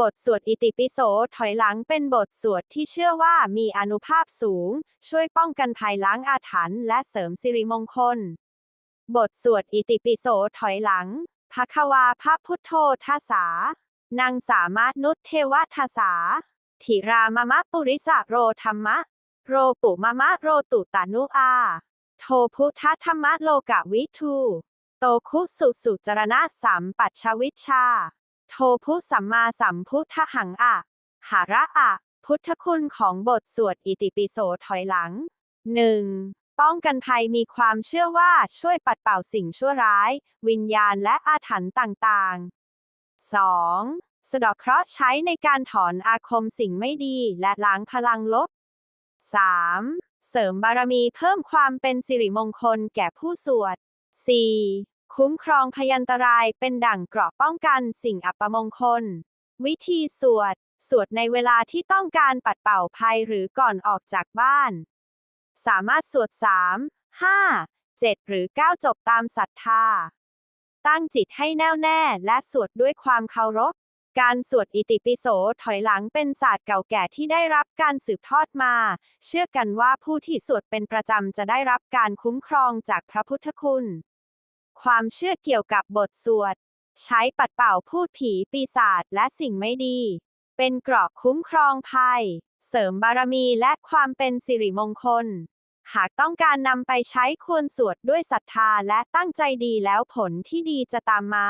บทสวดอิติปิโสถอยหลังเป็นบทสวดที่เชื่อว่ามีอนุภาพสูง ช่วยป้องกันภัยล้างอาถรรพ์และเสริมสิริมงคล บทสวดอิติปิโสถอยหลังภควาพระพุทโธทัสสานางสามารถนุตเทวทัสสาถิรามะมะปุริสะโรธรรมะ โรปุมะมะโรตุตานุอา โทพุทธธรรมะโลกะวิทู โตคุสุสุจรณะสัมปัชชวิชา โทพุสัมมาสัมพุทธหังอะหาระอะ พุทธคุณของบทสวดอิติปิโสถอยหลัง 1. ป้องกันภัยมีความเชื่อว่าช่วยปัดเป่าสิ่งชั่วร้าย วิญญาณและอาถรรพ์ต่างๆ 2. สะดอกเคราะห์ใช้ในการถอนอาคมสิ่งไม่ดีและล้างพลังลบ 3. เสริมบารมีเพิ่มความเป็นสิริมงคลแก่ผู้สวด 4. คุ้มครองพยันตรายเป็นดั่งเกราะป้องกันสิ่งอัปมงคล วิธีสวด สวดในเวลาที่ต้องการปัดเป่าภัยหรือก่อนออกจากบ้าน สามารถสวด 3 5 7 หรือ 9 จบตามศรัทธา ตั้งจิตให้แน่วแน่และสวดด้วยความเคารพ การสวดอิติปิโสถอยหลังเป็นศาสตร์เก่าแก่ที่ได้รับการสืบทอดมา เชื่อกันว่าผู้ที่สวดเป็นประจำจะได้รับการคุ้มครองจากพระพุทธคุณ ความเชื่อเกี่ยวกับบทสวด ใช้ปัดเป่าพูดผีปีศาจและสิ่งไม่ดี เป็นเกราะคุ้มครองภัย เสริมบารมีและความเป็นสิริมงคล หากต้องการนำไปใช้ควรสวดด้วยศรัทธาและตั้งใจดีแล้วผลที่ดีจะตามมา